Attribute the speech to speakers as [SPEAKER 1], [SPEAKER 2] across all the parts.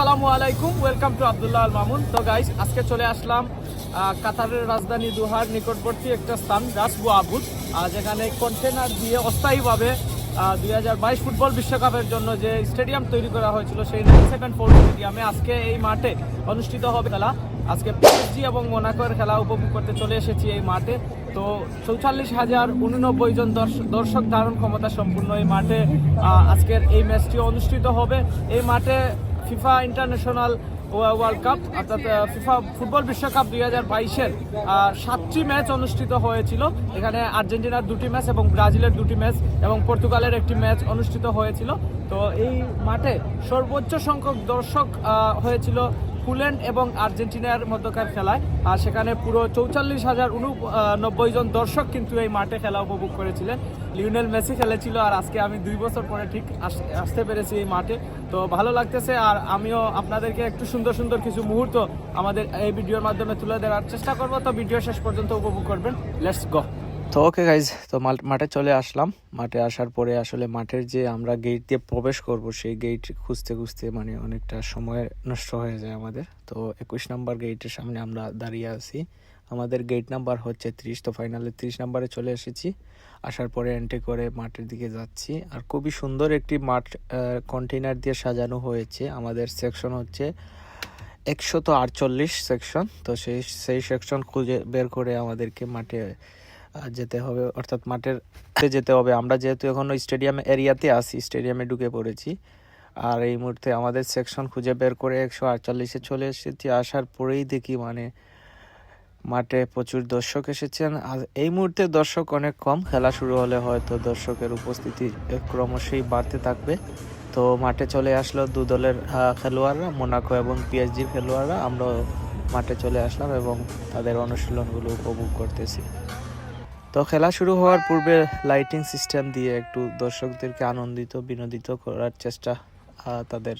[SPEAKER 1] আসসালামু আলাইকুম welcome to Abdullah Al Mamun. তো গাইস আজকে চলে আসলাম কাতারের রাজধানী দুহার নিকটবর্তী একটা স্থান রাসবু আবুদ যেখানে কন্টেনার দিয়ে অস্থায়ীভাবে দুই হাজার বাইশ ফুটবল বিশ্বকাপের জন্য যে স্টেডিয়াম তৈরি করা হয়েছিল, সেই সেভেন ফোর স্টেডিয়ামে আজকে এই মাঠে অনুষ্ঠিত হবে খেলা। আজকে পিএসজি এবং মোনাকোর খেলা উপভোগ করতে চলে এসেছি এই মাঠে। তো চৌচল্লিশ হাজার উননব্বই জন দর্শ- দর্শক ধারণ ক্ষমতা সম্পূর্ণ এই মাঠে আজকের এই ম্যাচটি অনুষ্ঠিত হবে। এই মাঠে ফিফা ইন্টারন্যাশনাল ওয়ার্ল্ড কাপ, অর্থাৎ ফিফা ফুটবল বিশ্বকাপ দুই হাজার বাইশের সাতটি ম্যাচ অনুষ্ঠিত হয়েছিল। এখানে আর্জেন্টিনার দুটি ম্যাচ এবং ব্রাজিলের দুটি ম্যাচ এবং পর্তুগালের একটি ম্যাচ অনুষ্ঠিত হয়েছিল। তো এই মাঠে সর্বোচ্চ সংখ্যক দর্শক হয়েছিল পোল্যান্ড এবং আর্জেন্টিনার মধ্যকার খেলায়। আর সেখানে পুরো চৌচল্লিশ হাজার উননব্বই জন দর্শক কিন্তু এই মাঠে খেলা উপভোগ করেছিলেন। লিওনেল মেসি খেলেছিল আর আজকে আমি দুই বছর পরে ঠিক আস- আসতে পেরেছি এই মাঠে। তো ভালো লাগতেছে আর আমিও আপনাদেরকে একটু সুন্দর সুন্দর কিছু মুহূর্ত আমাদের এই ভিডিওর মাধ্যমে তুলে দেওয়ার চেষ্টা করব। তো ভিডিও শেষ পর্যন্ত উপভোগ করবেন। লেটস গো তো ওকে গাইজ তো মাঠে চলে আসলাম। মাঠে আসার পরে আসলে মাঠের যে আমরা গেট দিয়ে প্রবেশ করব, সেই গেট খুঁজতে খুঁজতে মানে অনেকটা সময় নষ্ট হয়ে যায় আমাদের। তো একুশ নাম্বার গেটের সামনে আমরা দাঁড়িয়ে আছি। আমাদের গেট নাম্বার হচ্ছে ত্রিশ, তো ফাইনালে ত্রিশ নাম্বারে চলে এসেছি। আসার পরে এন্ট্রি করে মাঠের দিকে যাচ্ছি। আর খুবই সুন্দর একটি মাঠ কন্টেনার দিয়ে সাজানো হয়েছে। আমাদের সেকশন হচ্ছে একশত আটচল্লিশ সেকশন তো সেই সেই সেকশন খুঁজে বের করে আমাদেরকে মাঠে যেতে হবে, অর্থাৎ মাঠের যেতে হবে। আমরা যেহেতু এখনও স্টেডিয়াম এরিয়াতে আসি স্টেডিয়ামে ঢুকে পড়েছি। আর এই মুহূর্তে আমাদের সেকশন খুঁজে বের করে একশো আটচল্লিশে চলে এসেছি। আসার পরেই দেখি মানে মাঠে প্রচুর দর্শক এসেছেন। আর এই মুহূর্তে দর্শক অনেক কম। খেলা শুরু হলে হয়তো দর্শকের উপস্থিতি ক্রমশই বাড়তে থাকবে। তো মাঠে চলে আসলো দু দলের খেলোয়াড়রা, মোনাকো এবং পিএসজির খেলোয়াড়রা। আমরা মাঠে চলে আসলাম এবং তাদের অনুশীলনগুলো উপভোগ করতেছি। তো খেলা শুরু হওয়ার পূর্বে লাইটিং সিস্টেম দিয়ে একটু দর্শকদেরকে আনন্দিত বিনোদিত করার চেষ্টা তাদের।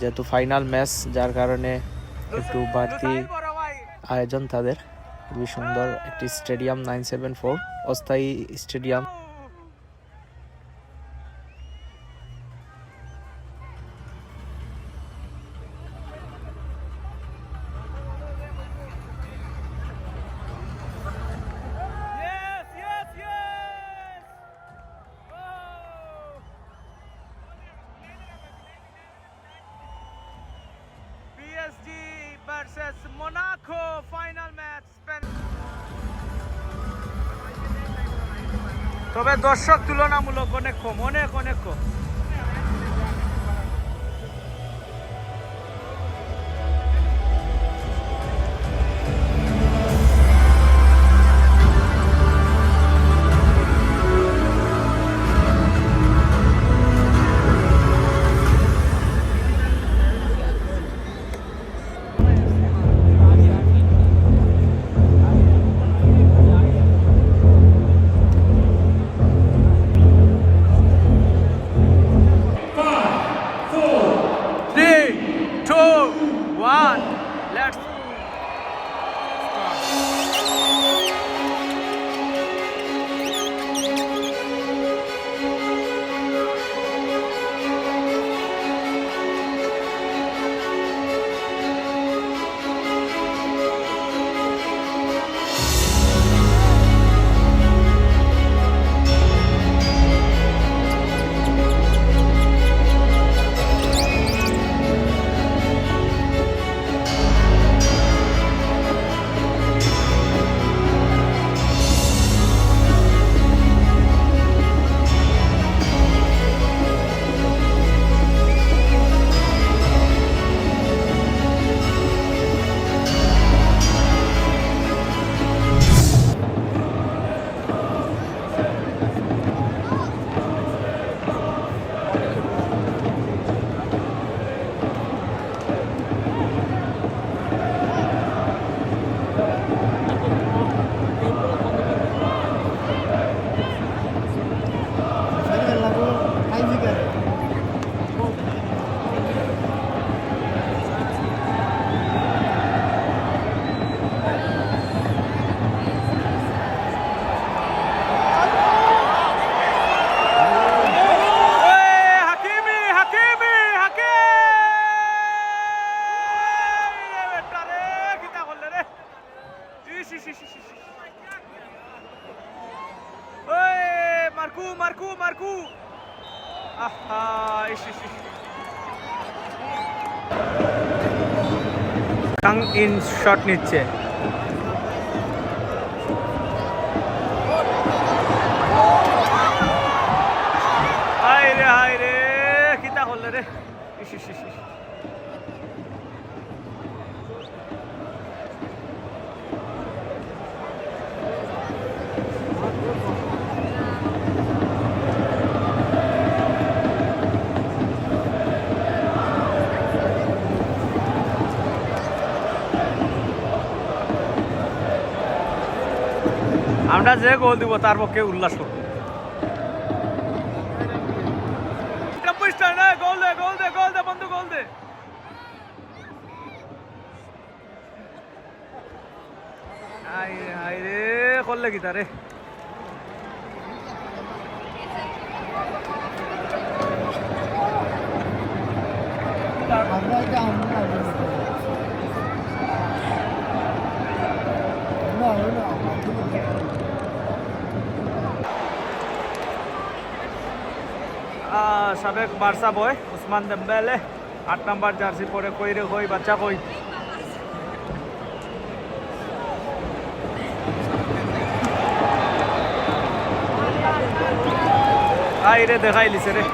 [SPEAKER 1] যেহেতু ফাইনাল ম্যাচ যার কারণে একটু বাড়তি আয়োজন তাদের। খুবই সুন্দর একটি স্টেডিয়াম নাইন সেভেন ফোর অস্থায়ী স্টেডিয়াম
[SPEAKER 2] তবে দর্শক তুলনামূলক অনেক কম অনেক অনেক কম মার্কু মার্কু মার্কু। আহা ইস ইস ইস। কাং ইন শট নিচ্ছে। যে গোল দিব তার পক্ষে উল্লাস করব। দে দে দে দে। করলে কি তারে
[SPEAKER 3] আমরা এটা আমরা না না না
[SPEAKER 2] আহ, সাবেক বার্সা বয়, উসমান দেম্বেলে, আট নাম্বার জার্সি পরে কই রে কই বাচ্চা কই? আইরে দেখাই লিছে রে।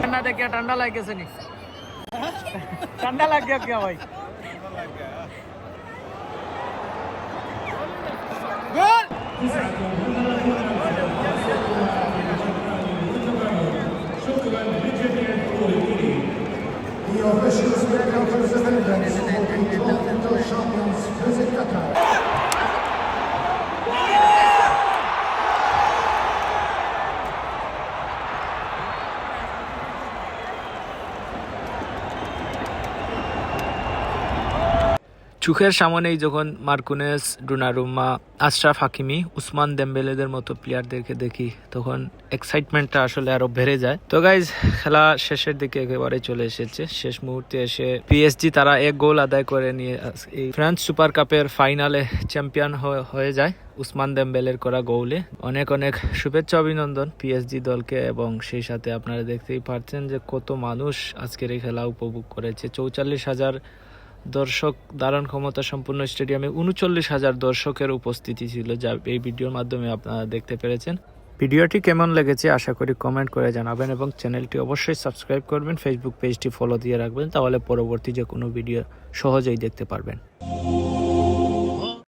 [SPEAKER 1] ঠান্ডা দেখিয়া ঠান্ডা লাগেছে নি ঠান্ডা লাগিয়া কে ভাই Good!
[SPEAKER 3] The officials out of the events for the Continental Champions visit Qatar.
[SPEAKER 1] চোখের সামনেই যখন Marquinhos, Donnarumma, Achraf Hakimi, Ousmane দেম্বেলেদের মতো প্লেয়ারদেরকে দেখি, তখন এক্সাইটমেন্টটা আসলে আরও বেড়ে যায়। তো গাইজ খেলা শেষের দিকে একেবারে চলে এসেছে। শেষ মুহূর্তে এসে পিএসজি তারা এক গোল আদায় করে নিয়ে এই ফ্রান্স সুপার কাপের ফাইনালে চ্যাম্পিয়ন হয়ে যায় উসমান দেম্বেলের করা গোলে। অনেক অনেক শুভেচ্ছা, অভিনন্দন পিএসজি দলকে এবং সেই সাথে আপনারা দেখতেই পারছেন যে কত মানুষ আজকের এই খেলা উপভোগ করেছে। চৌচল্লিশ হাজার দর্শক ধারণ ক্ষমতা সম্পূর্ণ স্টেডিয়ামে উনচল্লিশ হাজার দর্শকের উপস্থিতি ছিল, যা এই ভিডিওর মাধ্যমে আপনারা দেখতে পেরেছেন। ভিডিওটি কেমন লেগেছে আশা করি কমেন্ট করে জানাবেন এবং চ্যানেলটি অবশ্যই সাবস্ক্রাইব করবেন, ফেসবুক পেজটি ফলো দিয়ে রাখবেন, তাহলে পরবর্তী যে কোনো ভিডিও সহজেই দেখতে পারবেন।